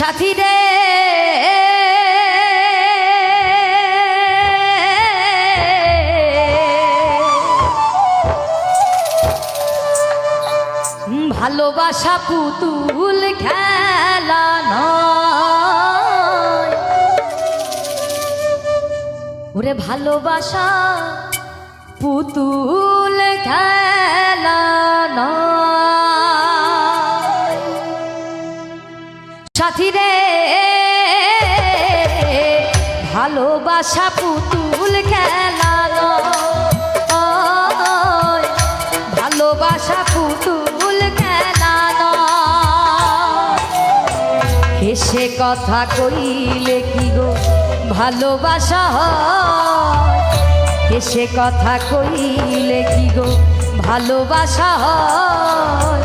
সাথী রে ভালোবাসা পুতুল খেলা নয়। ওরে ভালোবাসা পুতুল খেলা নয়। সাথী রে ভালোবাসা পুতুল খেলা ভালোবাসা পুতুল খেলা হেসে কথা কইলে কি গো ভালোবাসা হেসে কথা কইলে কি গো ভালোবাসা হয়?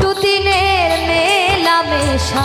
দুদিনের মেলা মেশা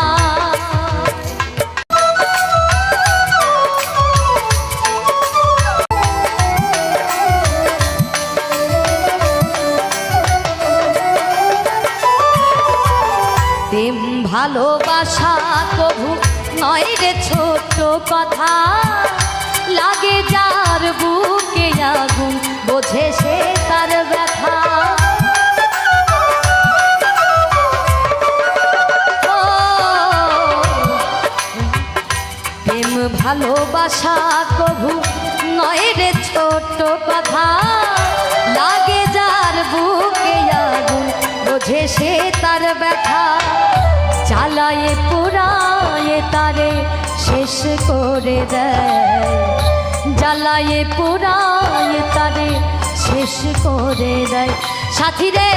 ভালোবাসা কভু নয় রে ছোট কথা। লাগে যার বুকে আগুন, বোঝে সে তার ব্যথা। প্রেম ভালোবাসা কভু নয় রে ছোট কথা। লাগে যার বুকে আগুন, বোঝে সে তার ব্যথা। চালায়ে পুরায়ে তারে শেষ করে দেয়। জ্বালায়ে পুরায়ে তারে শেষ করে দেয়। সাথী রে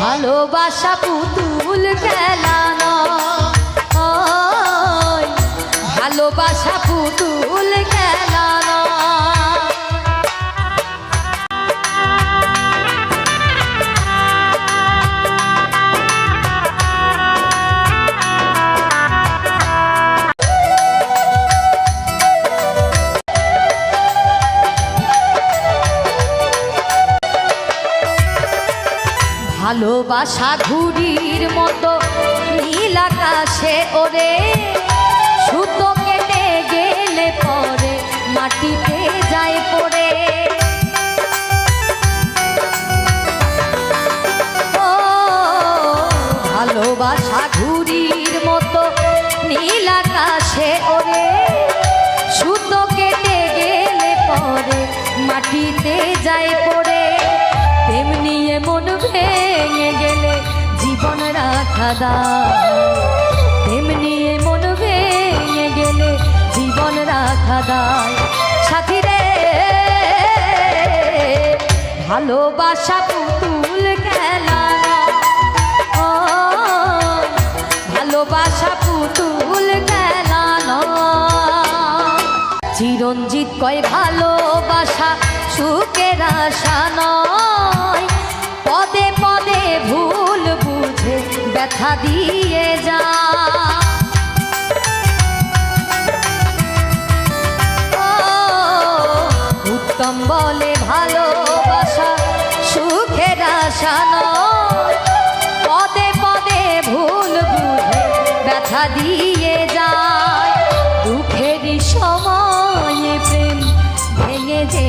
ভালোবাসা পুতুল খেলা নয়। ভালোবাসা পুতুল খেলা নয়। ভালোবাসা ঘুড়ির মতো, নীল আকাশে ওরে। সুতো কেটে গেলে পরে মাটিতে যায় পড়ে। ভালোবাসা ঘুড়ির মতো, নীল আকাশে ওরে। সুতো কেটে গেলে পরে মাটিতে যায় পড়ে। তেমনি মন ভেঙে গেলে জীবন রাখা দায় তেমনি মন ভেঙে গেলে জীবন রাখা দায় সাথী রে ভালোবাসা পুতুল খেলা। নয়, ভালোবাসা পুতুল খেলা চিরঞ্জিত কয় ভালোবাসা সুখের আশা নয়। পদে পদে ভুল বুঝে ব্যথা দিয়ে যা। উত্তম বলে ভালোবাসা সুখের আশা নয়। পদে পদে ভুল বুঝে ব্যথা দিয়ে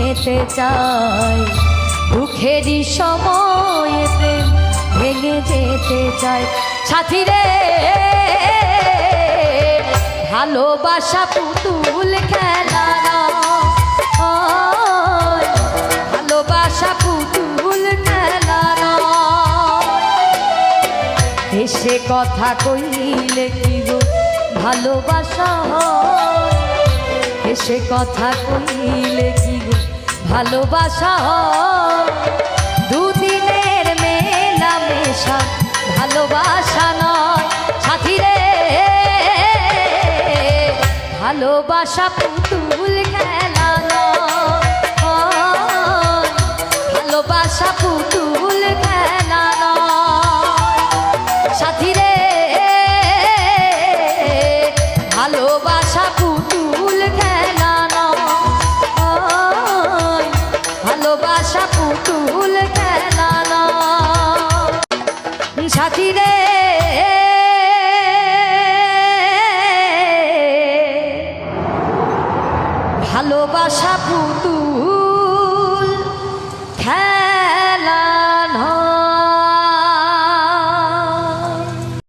যেতে চায় দুঃখেরই সময়ে ভেঙে যেতে চায় সাথী রে ভালোবাসা পুতুল খেলা ভালোবাসা পুতুল খেলা। এসে কথা কইলে কি ভালোবাসা? এসে কথা কইলে কি ভালোবাসা? দুদিনের মেলা মেশা ভালোবাসা নয় সাথী রে ভালোবাসা পুতুল খেলা নয় ভালোবাসা পুতুল পুতুল খেলা সাথী রে। ভালোবাসা পুতুল।